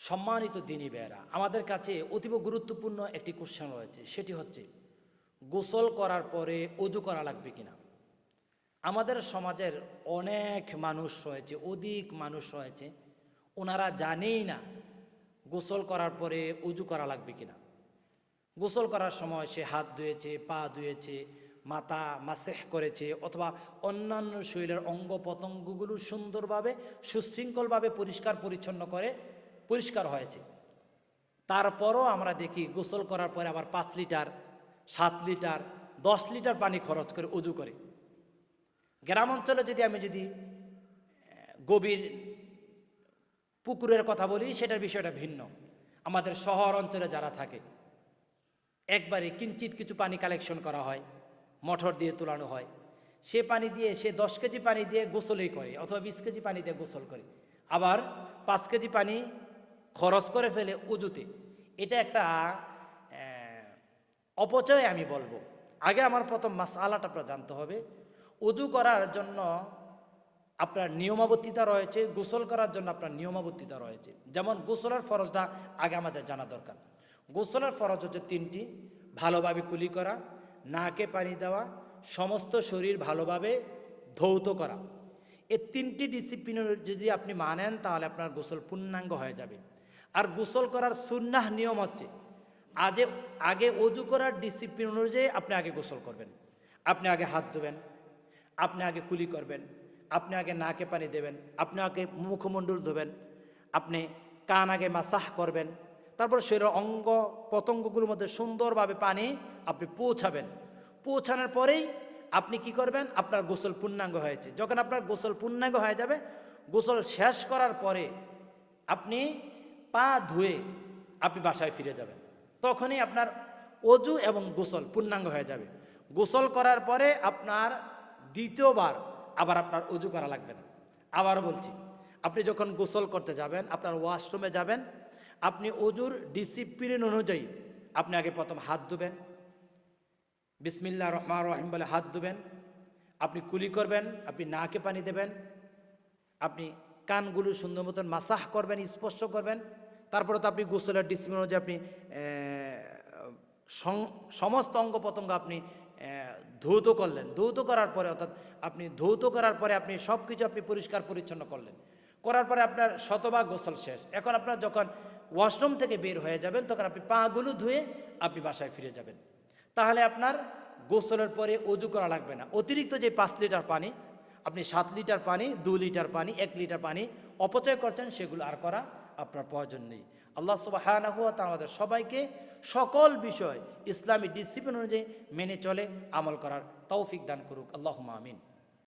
সম্মানিত দিনী বেয়েরা আমাদের কাছে অতীব গুরুত্বপূর্ণ একটি কোশ্চেন রয়েছে। সেটি হচ্ছে, গোসল করার পরে অজু করা লাগবে কিনা? আমাদের সমাজের অনেক মানুষ রয়েছে, অধিক মানুষ রয়েছে, ওনারা জানেই না গোসল করার পরে অজু করা লাগবে কিনা। গোসল করার সময় সে হাত ধুয়েছে, পা ধুয়েছে, মাথা মাসেহ করেছে, অথবা অন্যান্য শরীরের অঙ্গ প্রত্যঙ্গগুলো সুন্দরভাবে, সুশৃঙ্খলভাবে পরিষ্কার পরিচ্ছন্ন করে পরিষ্কার হয়েছে। তারপরও আমরা দেখি গোসল করার পরে আবার পাঁচ লিটার, সাত লিটার, দশ লিটার পানি খরচ করে উজু করে। গ্রাম অঞ্চলে যদি আমি যদি গভীর পুকুরের কথা বলি, সেটার বিষয়টা ভিন্ন। আমাদের শহর অঞ্চলে যারা থাকে, একবারে কিঞ্চিত কিছু পানি কালেকশন করা হয় মোটর দিয়ে তোলানো হয়। সে পানি দিয়ে, সে দশ কেজি পানি দিয়ে গোসলই করে, অথবা বিশ কেজি পানি দিয়ে গোসল করে। আবার পাঁচ কেজি পানি খরচ করে ফেলে উজুতে। এটা একটা অপচয় আমি বলব। আগে আমার প্রথম মাস আলাটা আপনার জানতে হবে। উজু করার জন্য আপনার নিয়মাবর্তিতা রয়েছে, গোসল করার জন্য আপনার নিয়মাবর্তিতা রয়েছে। যেমন গোসলের ফরজটা আগে আমাদের জানা দরকার। গোসলের ফরজ হচ্ছে তিনটি, ভালোভাবে কুলি করা, নাকে পানি দেওয়া, সমস্ত শরীর ভালোভাবে ধৌত করা। এই তিনটি ডিসিপ্লিন যদি আপনি মানেন, তাহলে আপনার গোসল পূর্ণাঙ্গ হয়ে যাবে। আর গোসল করার সুন্নাহ নিয়ম হচ্ছে, আজে, আগে অজু করার ডিসিপ্লিন অনুযায়ী আপনি আগে গোসল করবেন। আপনি আগে হাত ধোবেন, আপনি আগে কুলি করবেন, আপনি আগে নাকে পানি দেবেন, আপনি আগে মুখমণ্ডল ধোবেন, আপনি কান আগে মাসাহ করবেন, তারপর শরীরের অঙ্গ পতঙ্গগুলোর মধ্যে সুন্দরভাবে পানি আপনি পৌঁছাবেন। পৌঁছানোর পরেই আপনি কি করবেন? আপনার গোসল পূর্ণাঙ্গ হয়েছে। যখন আপনার গোসল পূর্ণাঙ্গ হয়ে যাবে, গোসল শেষ করার পরে আপনি পা ধুয়ে আপনি বাসায় ফিরে যাবেন। তখনই আপনার অজু এবং গোসল পূর্ণাঙ্গ হয়ে যাবে। গোসল করার পরে আপনার দ্বিতীয়বার আবার আপনার অজু করা লাগবে না। আবার বলছি, আপনি যখন গোসল করতে যাবেন, আপনার ওয়াশরুমে যাবেন, আপনি অজুর ডিসিপ্লিন অনুযায়ী আপনি আগে প্রথম হাত ধুবেন। বিসমিল্লা রহমান রহিম বলে হাত ধুবেন। আপনি কুলি করবেন, আপনি নাকে পানি দেবেন। আপনি কানগুলো সুন্দর মতন মাসাহ করবেন, স্পর্শ করবেন। তারপরে তো আপনি গোসলের ডিসিপ্লিন অনুযায়ী আপনি সমস্ত অঙ্গ প্রত্যঙ্গ আপনি ধৌত করলেন। ধৌত করার পরে অর্থাৎ আপনি ধৌত করার পরে আপনি সব কিছু আপনি পরিষ্কার পরিচ্ছন্ন করলেন। করার পরে আপনার শতভাগ গোসল শেষ। এখন আপনার যখন ওয়াশরুম থেকে বের হয়ে যাবেন, তখন আপনি পাগুলো ধুয়ে আপনি বাসায় ফিরে যাবেন। তাহলে আপনার গোসলের পরে অজু করা লাগবে না। অতিরিক্ত যে পাঁচ লিটার পানি আপনি সাত লিটার পানি, দু লিটার পানি, এক লিটার পানি অপচয় করছেন, সেগুলো আর করা আপনার প্রয়োজন নেই। আল্লাহ সুবাহ আমাদের সবাইকে সকল বিষয় ইসলামী ডিসিপ্লিন অনুযায়ী মেনে চলে, আমল করার তৌফিক দান করুক। আল্লাহ আমিন।